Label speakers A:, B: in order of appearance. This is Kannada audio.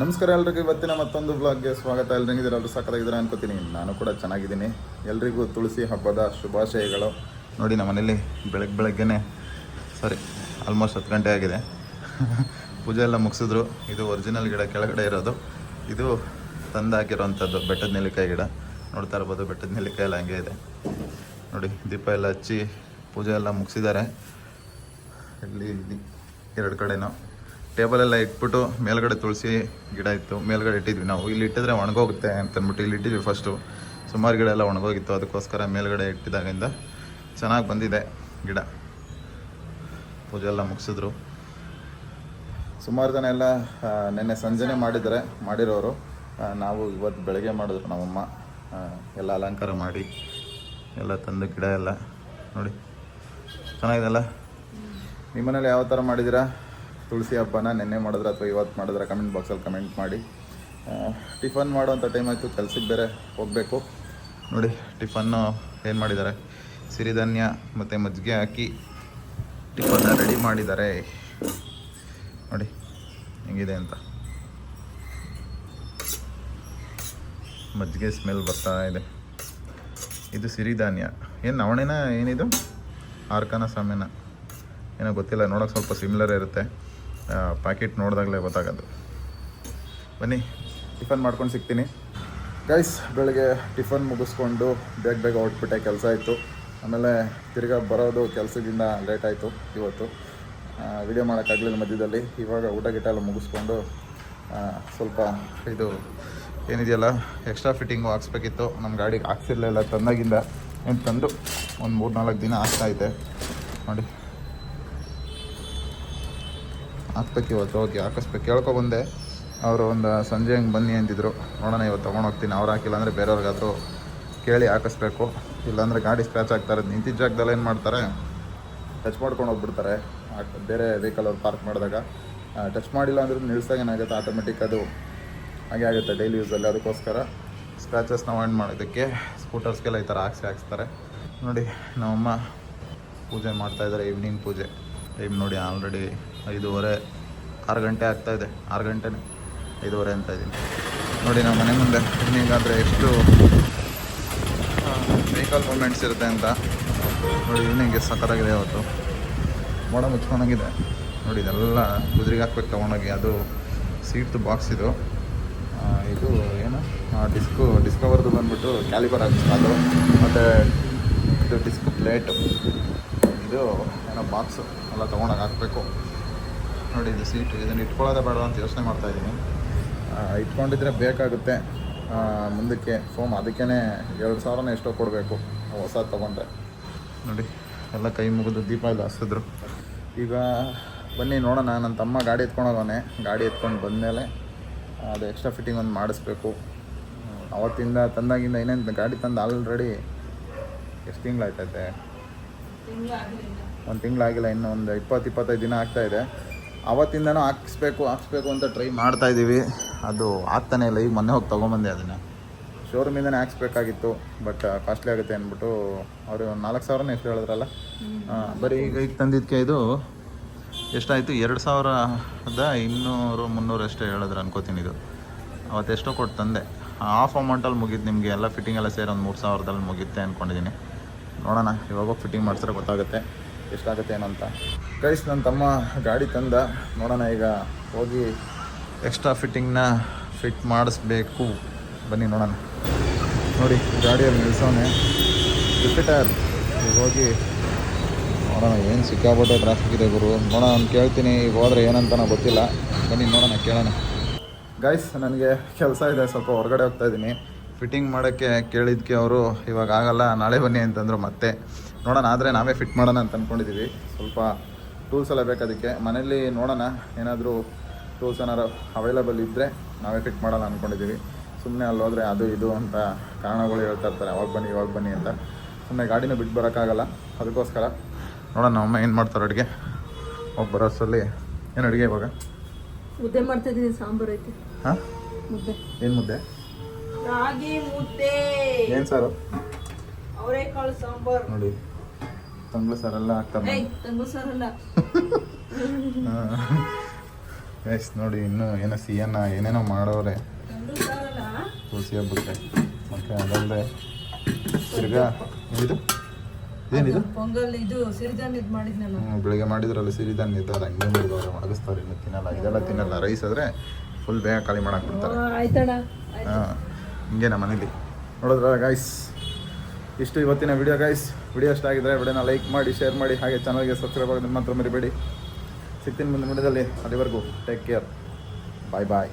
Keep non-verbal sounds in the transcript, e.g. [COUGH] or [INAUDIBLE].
A: ನಮಸ್ಕಾರ ಎಲ್ರಿಗೂ. ಇವತ್ತಿನ ಮತ್ತೊಂದು ಬ್ಲಾಗ್ಗೆ ಸ್ವಾಗತ. ಎಲ್ರಿಗೂ ಎಲ್ಲರೂ ಸಾಕಾಗಿದ್ದೀರ ಅನ್ಕೋತೀನಿ. ನಾನು ಕೂಡ ಚೆನ್ನಾಗಿದ್ದೀನಿ. ಎಲ್ರಿಗೂ ತುಳಸಿ ಹಬ್ಬದ ಶುಭಾಶಯಗಳು. ನೋಡಿ, ನಮ್ಮ ಮನೇಲಿ ಬೆಳಗ್ಗೆ ಬೆಳಗ್ಗೆನೆ ಸಾರಿ ಆಲ್ಮೋಸ್ಟ್ ಹತ್ತು ಗಂಟೆ ಆಗಿದೆ. [LAUGHS] ಪೂಜೆ ಎಲ್ಲ ಮುಗಿಸಿದ್ರು. ಇದು ಒರಿಜಿನಲ್ ಗಿಡ ಕೆಳಗಡೆ ಇರೋದು. ಇದು ತಂದು ಹಾಕಿರೋವಂಥದ್ದು ಬೆಟ್ಟದ ನೆಲ್ಲಿಕಾಯಿ ಗಿಡ. ನೋಡ್ತಾ ಇರ್ಬೋದು, ಬೆಟ್ಟದ ನೆಲ್ಲಿಕಾಯಿ ಎಲ್ಲ ಹಂಗೆ ಇದೆ. ನೋಡಿ, ದೀಪ ಎಲ್ಲ ಹಚ್ಚಿ ಪೂಜೆ ಎಲ್ಲ ಮುಗಿಸಿದ್ದಾರೆ. ಇಲ್ಲಿ ಇಲ್ಲಿ ಎರಡು ಕಡೆನೂ. ಟೇಬಲ್ ಎಲ್ಲ ಇಟ್ಬಿಟ್ಟು ಮೇಲ್ಗಡೆ ತುಳಸಿ ಗಿಡ ಇತ್ತು. ಮೇಲ್ಗಡೆ ಇಟ್ಟಿದ್ವಿ ನಾವು. ಇಲ್ಲಿ ಇಟ್ಟಿದ್ರೆ ಒಣಗೋಗುತ್ತೆ ಅಂತ ಅಂದ್ಬಿಟ್ಟು ಇಲ್ಲಿ ಇಟ್ಟಿದ್ವಿ ಫಸ್ಟು ಸುಮಾರು ಗಿಡ ಎಲ್ಲ ಒಣಗೋಗಿತ್ತು. ಅದಕ್ಕೋಸ್ಕರ ಮೇಲ್ಗಡೆ ಇಟ್ಟಿದಾಗಿಂದ ಚೆನ್ನಾಗಿ ಬಂದಿದೆ ಗಿಡ. ಪೂಜೆ ಎಲ್ಲ ಮುಗಿಸಿದ್ರು. ಸುಮಾರು ಜನ ಎಲ್ಲ ನಿನ್ನೆ ಸಂಜೆನೆ ಮಾಡಿದರೆ ಮಾಡಿರೋರು. ನಾವು ಇವತ್ತು ಬೆಳಗ್ಗೆ ಮಾಡಿದ್ರು ನಮ್ಮಮ್ಮ. ಎಲ್ಲ ಅಲಂಕಾರ ಮಾಡಿ, ಎಲ್ಲ ತಂದು ಗಿಡ ಎಲ್ಲ ನೋಡಿ. ಚೆನ್ನಾಗಿದೆಲ್ಲ ನಿಮ್ಮ ಮನೇಲಿ ಯಾವ ಥರ ಮಾಡಿದ್ದೀರಾ? ತುಳಸಿ ಹಬ್ಬನ ನೆನ್ನೆ ಮಾಡಿದ್ರೆ ಅಥವಾ ಇವತ್ತು ಮಾಡಿದ್ರೆ ಕಮೆಂಟ್ ಬಾಕ್ಸಲ್ಲಿ ಕಮೆಂಟ್ ಮಾಡಿ. ಟಿಫನ್ ಮಾಡುವಂಥ ಟೈಮ್ ಆಯಿತು ಕೆಲ್ಸಕ್ಕೆ ಬೇರೆ ಹೋಗಬೇಕು. ನೋಡಿ ಟಿಫನ್ನು ಏನು ಮಾಡಿದ್ದಾರೆ ಸಿರಿಧಾನ್ಯ ಮತ್ತು ಮಜ್ಜಿಗೆ ಹಾಕಿ ಟಿಫನ್ನ ರೆಡಿ ಮಾಡಿದ್ದಾರೆ ನೋಡಿ, ಹೆಂಗಿದೆ ಅಂತ. ಮಜ್ಜಿಗೆ ಸ್ಮೆಲ್ ಬರ್ತಾ ಇದೆ. ಇದು ಸಿರಿಧಾನ್ಯ ಏನು ನವಣೆನ ಏನಿದು? ಆರ್ಕನ ಸಾಮೆನ ಏನೋ ಗೊತ್ತಿಲ್ಲ, ನೋಡೋಕೆ ಸ್ವಲ್ಪ ಸಿಮಿಲರ್ ಇರುತ್ತೆ. ಪ್ಯಾಕೆಟ್ ನೋಡಿದಾಗಲೇ ಗೊತ್ತಾಗೋದು. ಬನ್ನಿ, ಟಿಫನ್ ಮಾಡ್ಕೊಂಡು ಸಿಗ್ತೀನಿ. ಗೈಸ್ ಬೆಳಗ್ಗೆ ಟಿಫನ್ ಮುಗಿಸ್ಕೊಂಡು ಬೇಗ ಬೇಗ ಹೊಟ್ಬಿಟ್ಟೆ ಕೆಲಸ ಇತ್ತು ಆಮೇಲೆ ತಿರ್ಗಾ ಬರೋದು ಕೆಲಸದಿಂದ ಲೇಟ್ ಆಯಿತು ಇವತ್ತು. ವಿಡಿಯೋ ಮಾಡೋಕ್ಕಾಗಲಿಲ್ಲ ಮಧ್ಯದಲ್ಲಿ. ಇವಾಗ ಊಟ ಗಿಟ ಎಲ್ಲ ಮುಗಿಸ್ಕೊಂಡು ಸ್ವಲ್ಪ ಇದು ಏನಿದೆಯಲ್ಲ ಎಕ್ಸ್ಟ್ರಾ ಫಿಟ್ಟಿಂಗು ಹಾಕ್ಸ್ಬೇಕಿತ್ತು. ನಮ್ಮ ಗಾಡಿಗೆ ಹಾಕ್ಸಿರ್ಲಿಲ್ಲ ತಂದಾಗಿಂದ. ಏನು ತಂದು, ಒಂದು ಮೂರು ನಾಲ್ಕು ದಿನ ಆಗ್ತಾಯಿದೆ ನೋಡಿ. ಹಾಕ್ಬೇಕು ಇವತ್ತು ಹೋಗಿ ಹಾಕಿಸ್ಬೇಕು. ಕೇಳ್ಕೊ ಬಂದೆ. ಅವರು ಒಂದು ಸಂಜೆ ಹಂಗೆ ಬನ್ನಿ ಅಂತಿದ್ರು ನೋಡೋಣ ಇವತ್ತು ತೊಗೊಂಡು ಹೋಗ್ತೀನಿ. ಅವ್ರು ಹಾಕಿಲ್ಲ ಅಂದರೆ ಬೇರೆಯವ್ರಿಗಾದರೂ ಕೇಳಿ ಹಾಕಿಸ್ಬೇಕು. ಇಲ್ಲಾಂದರೆ ಗಾಡಿ ಸ್ಕ್ರ್ಯಾಚ್ ಆಗ್ತಾರೆ ನಿಂತಿದ್ದ ಜಾಗದಲ್ಲಿ ಏನು ಮಾಡ್ತಾರೆ? ಟಚ್ ಮಾಡ್ಕೊಂಡು ಹೋಗ್ಬಿಡ್ತಾರೆ. ಬೇರೆ ವೆಹಿಕಲ್ ಅವ್ರು ಪಾರ್ಕ್ ಮಾಡಿದಾಗ. ಟಚ್ ಮಾಡಿಲ್ಲ ಅಂದ್ರೆ ನಿಲ್ಸಾಗ ಏನಾಗುತ್ತೆ? ಆಟೋಮೆಟಿಕ್ ಅದು ಹಾಗೆ ಆಗುತ್ತೆ ಡೈಲಿ ಯೂಸಲ್ಲಿ ಅದಕ್ಕೋಸ್ಕರ ಸ್ಕ್ರ್ಯಾಚಸ್ನ ಅವಾಯ್ಡ್ ಮಾಡೋದಕ್ಕೆ ಸ್ಕೂಟರ್ಸ್ಗೆಲ್ಲ ಈ ಥರ ಹಾಕ್ಸಿ ಹಾಕ್ಸ್ತಾರೆ. ನೋಡಿ, ನಮ್ಮಮ್ಮ ಪೂಜೆ ಮಾಡ್ತಾಯಿದ್ದಾರೆ ಈವ್ನಿಂಗ್ ಪೂಜೆ. ಟೈಮ್ ನೋಡಿ ಆಲ್ರೆಡಿ ಐದೂವರೆ, ಆರು ಗಂಟೆ ಆಗ್ತಾ ಇದೆ. ಆರು ಗಂಟೆನೇ ಐದೂವರೆ ಅಂತ ಇದ್ದೀನಿ. ನೋಡಿ ನಮ್ಮ ಮನೆ ಮುಂದೆ ಈವ್ನಿಂಗ್ ಆದರೆ ಎಷ್ಟು ವೆಹಿಕಲ್ ಮೂಮೆಂಟ್ಸ್ ಇರುತ್ತೆ ಅಂತ. ನೋಡಿ ಈವ್ನಿಂಗ್ ಎಷ್ಟು ಸಕ್ಕತ್ತಾಗಿದೆ ಅವತ್ತು ಮೋಡ ಮುಚ್ಕೊಂಡಂಗಿದೆ. ನೋಡಿ ಇದೆಲ್ಲ ಗುದ್ರಿಗೆ ಹಾಕ್ಬೇಕು ತೊಗೊಂಡೋಗಿ. ಅದು ಸೀಟ್ದು ಬಾಕ್ಸ್ ಇದು. ಇದು ಏನು? ಡಿಸ್ಕು ಡಿಸ್ಕವರ್ದು ಬಂದ್ಬಿಟ್ಟು ಕ್ಯಾಲಿಬರ್ ಹಾಕಿಸ್ಕೊಂಡು, ಮತ್ತು ಇದು ಡಿಸ್ಕ್ ಪ್ಲೇಟು ಇದು ಏನೋ ಬಾಕ್ಸು ಎಲ್ಲ ತೊಗೊಂಡೋಗಿ ಹಾಕಬೇಕು. ನೋಡಿ, ಇದು ಸೀಟು ಇದನ್ನು ಇಟ್ಕೊಳ್ಳೋದೇ ಬೇಡ ಅಂತ ಯೋಚನೆ ಮಾಡ್ತಾಯಿದ್ದೀನಿ ಇಟ್ಕೊಂಡಿದ್ರೆ ಬೇಕಾಗುತ್ತೆ. ಮುಂದಕ್ಕೆ ಫೋಮ್ ಅದಕ್ಕೇ ಎರಡು ಸಾವಿರನ ಎಷ್ಟೋ ಕೊಡಬೇಕು. ಹೊಸ ತೊಗೊಂಡ್ರೆ. ನೋಡಿ, ಎಲ್ಲ ಕೈ ಮುಗಿದು ದೀಪ ಎಲ್ಲ ಹಸಿದ್ರು ಈಗ ಬನ್ನಿ ನೋಡೋಣ, ನನ್ನ ತಮ್ಮ ಗಾಡಿ ಎತ್ಕೊಂಡು ಗಾಡಿ ಎತ್ಕೊಂಡು ಬಂದಮೇಲೆ ಅದು ಎಕ್ಸ್ಟ್ರಾ ಫಿಟ್ಟಿಂಗ್ ಒಂದು ಮಾಡಿಸ್ಬೇಕು. ಅವತ್ತಿಂದ ತಂದಾಗಿಂದ ಏನೇನು ಗಾಡಿ ತಂದು ಆಲ್ರೆಡಿ ಎಷ್ಟು ತಿಂಗಳಾಯ್ತೈತೆ ಒಂದು ತಿಂಗಳಾಗಿಲ್ಲ, ಇನ್ನೂ ಒಂದು ಇಪ್ಪತ್ತು ಇಪ್ಪತ್ತೈದು ದಿನ ಆಗ್ತಾ ಇದೆ. ಅವತ್ತಿಂದನೂ ಹಾಕ್ಸ್ಬೇಕು ಹಾಕ್ಸ್ಬೇಕು ಅಂತ ಟ್ರೈ ಮಾಡ್ತಾ ಇದ್ದೀವಿ ಅದು ಆಗ್ತಾನೆ ಇಲ್ಲ, ಈಗ ಮೊನ್ನೆ ಹೋಗಿ ತೊಗೊಂಬಂದೆ ಅದನ್ನು. ಶೋರೂಮಿಂದನೇ ಹಾಕ್ಸ್ಬೇಕಾಗಿತ್ತು, ಬಟ್ ಕಾಸ್ಟ್ಲಿ ಆಗುತ್ತೆ ಅಂದ್ಬಿಟ್ಟು ಅವರು ನಾಲ್ಕು ಸಾವಿರನೇ ಎಷ್ಟು ಹೇಳಿದ್ರಲ್ಲ? ಬರೀ ಈಗ ಈಗ ತಂದಿದ್ದಕ್ಕೆ ಇದು ಎಷ್ಟಾಯಿತು? ಎರಡು ಸಾವಿರದ ಇನ್ನೂರು, ಮುನ್ನೂರು ಅಷ್ಟೇ ಹೇಳಿದ್ರು ಅನ್ಕೋತೀನಿ ಇದು. ಅವತ್ತೆಷ್ಟೋ ಕೊಟ್ಟು ತಂದೆ. ಹಾಫ್ ಅಮೌಂಟಲ್ಲಿ ಮುಗೀತು ನಿಮಗೆ, ಎಲ್ಲ ಫಿಟ್ಟಿಂಗ್ ಎಲ್ಲ ಸೇರಿ ಒಂದು ಮೂರು ಸಾವಿರದಲ್ಲಿ ಮುಗಿಯುತ್ತೆ ಅಂದ್ಕೊಂಡಿದ್ದೀನಿ ನೋಡೋಣ, ಇವಾಗ ಫಿಟ್ಟಿಂಗ್ ಮಾಡ್ಸಿದ್ರೆ ಗೊತ್ತಾಗುತ್ತೆ ಎಷ್ಟಾಗುತ್ತೆ ಏನಂತ ಗೈಸ್ ನನ್ನ ತಮ್ಮ ಗಾಡಿ ತಂದ. ನೋಡೋಣ ಈಗ ಹೋಗಿ ಎಕ್ಸ್ಟ್ರಾ ಫಿಟ್ಟಿಂಗ್ನ ಫಿಟ್ ಮಾಡಿಸ್ಬೇಕು. ಬನ್ನಿ ನೋಡೋಣ. ನೋಡಿ, ಗಾಡಿಯಲ್ಲಿ ನಿಲ್ಸೋನೆ. ರಿಪೀಟರ್ ಈಗ ಹೋಗಿ ನೋಡೋಣ, ಏನು ಸಿಕ್ಕಾಪಟ್ಟೆ ಟ್ರಾಫಿಕ್ ಇದೆ ಗುರು. ನೋಡೋಣ, ನಾನು ಕೇಳ್ತೀನಿ, ಈಗ ಹೋದರೆ ಏನಂತ ಗೊತ್ತಿಲ್ಲ. ಬನ್ನಿ ನೋಡೋಣ, ಕೇಳೋಣ. ಗೈಸ್ ನನಗೆ ಕೆಲಸ ಇದೆ, ಸ್ವಲ್ಪ ಹೊರಗಡೆ ಹೋಗ್ತಾ ಇದ್ದೀನಿ. ಫಿಟ್ಟಿಂಗ್ ಮಾಡೋಕ್ಕೆ ಕೇಳಿದ್ದಕ್ಕೆ ಅವರು ಇವಾಗ ಆಗಲ್ಲ ನಾಳೆ ಬನ್ನಿ ಅಂತಂದರು ಮತ್ತೆ. ನೋಡೋಣ ಆದರೆ ನಾವೇ ಫಿಟ್ ಮಾಡೋಣ ಅಂತ ಅಂದ್ಕೊಂಡಿದ್ದೀವಿ ಸ್ವಲ್ಪ ಟೂಲ್ಸ್ ಎಲ್ಲ ಬೇಕದಕ್ಕೆ ಮನೇಲಿ ನೋಡೋಣ ಏನಾದರೂ ಟೂಲ್ಸ್ ಏನಾರು ಅವೈಲಬಲ್ ಇದ್ದರೆ ನಾವೇ ಫಿಟ್ ಮಾಡೋಣ ಅಂದ್ಕೊಂಡಿದ್ದೀವಿ ಸುಮ್ಮನೆ ಅಲ್ಲಿ ಹೋದರೆ ಅದು ಇದು ಅಂತ ಕಾರಣಗಳು ಹೇಳ್ತಾ ಇರ್ತಾರೆ. ಅವಾಗ ಬನ್ನಿ ಇವಾಗ ಬನ್ನಿ ಅಂತ. ಸುಮ್ಮನೆ ಗಾಡಿನ ಬಿಟ್ಟು ಬರೋಕ್ಕಾಗಲ್ಲ. ಅದಕ್ಕೋಸ್ಕರ ನೋಡೋಣ ಅಮ್ಮ ಏನು ಮಾಡ್ತಾರೆ ಅಡುಗೆ? ಒಬ್ಬ ಬರೋಸಲ್ಲಿ ಏನು ಅಡುಗೆ ಇವಾಗ?
B: ಮುದ್ದೆ ಮಾಡ್ತಾ ಇದ್ದೀನಿ ಸಾಂಬಾರು ಐತಿ.
A: ಹಾಂ?
B: ಮುದ್ದೆ.
A: ಏನು ಮುದ್ದೆ?
B: ರಾಗಿ ಮುದ್ದೆ.
A: ಏನ್ ಸಾರು?
B: ಅವರೆಕಾಳು ಸಾಂಬಾರ್.
A: ನೋಡಿ ತಂಗ್ಳು ಸಾರೆಲ್ಲ ಹಾಕ್ತಾರೆ
B: ತಂಗ್ಳು ತಂಗು ಸಾರಲ್ಲ
A: ಎಸ್ ನೋಡಿ ಇನ್ನು ಏನೋ ಸಿಯನ್ನ ಏನೇನೋ ಮಾಡೋರೆ. ತುಳಸಿ ಹಬ್ಬಕ್ಕೆ. ಮತ್ತೆ ಅದಲ್ಲದೆ ತಿರ್ಗಾ ಇದು ಏನಿದು?
B: ಪೊಂಗಲ್ ಇದು ಸಿರಿಧಾನ್ಯ ಇದು
A: ಬೆಳಿಗ್ಗೆ ಮಾಡಿದ್ರಲ್ಲ ಸಿರಿಧಾನ್ಯ ಇದ್ದಾರೆ ಹಂಗೆ ಮುರಿದವ್ರೆ ಮಡಗಿಸ್ತಾರೆ ಇನ್ನು ತಿನ್ನಲ್ಲ. ಇದೆಲ್ಲ ತಿನ್ನಲ್ಲ ರೈಸ್ ಆದರೆ ಫುಲ್ ಬೇಗ ಖಾಲಿ ಮಾಡಕ್ಕೆ ಬಿಡ್ತಾರೆ.
B: ಆಯ್ತಣ್ಣ.
A: ಹಾಂ. ಹಿಂಗೆ ನಮ್ಮ ಮನೇಲಿ. ನೋಡಿದ್ರ ಗಾಯ್ಸ್ ಇಷ್ಟು ಇವತ್ತಿನ ವಿಡಿಯೋ ಗಾಯ್ಸ್ ವಿಡಿಯೋ ಇಷ್ಟ ಆಗಿದ್ರೆ ವಿಡಿಯೋನ ಲೈಕ್ ಮಾಡಿ ಶೇರ್ ಮಾಡಿ, ಹಾಗೆ ಚಾನಲ್ಗೆ ಸಬ್ಸ್ಕ್ರೈಬ್ ಆಗೋದನ್ನ ಮಾತ್ರ ಮರಿಬೇಡಿ. ಸಿಗ್ತೀನಿ ಮುಂದೆ ವಿಡಿಯೋದಲ್ಲಿ ಅಲ್ಲಿವರೆಗೂ ಟೇಕ್ ಕೇರ್ ಬಾಯ್ ಬಾಯ್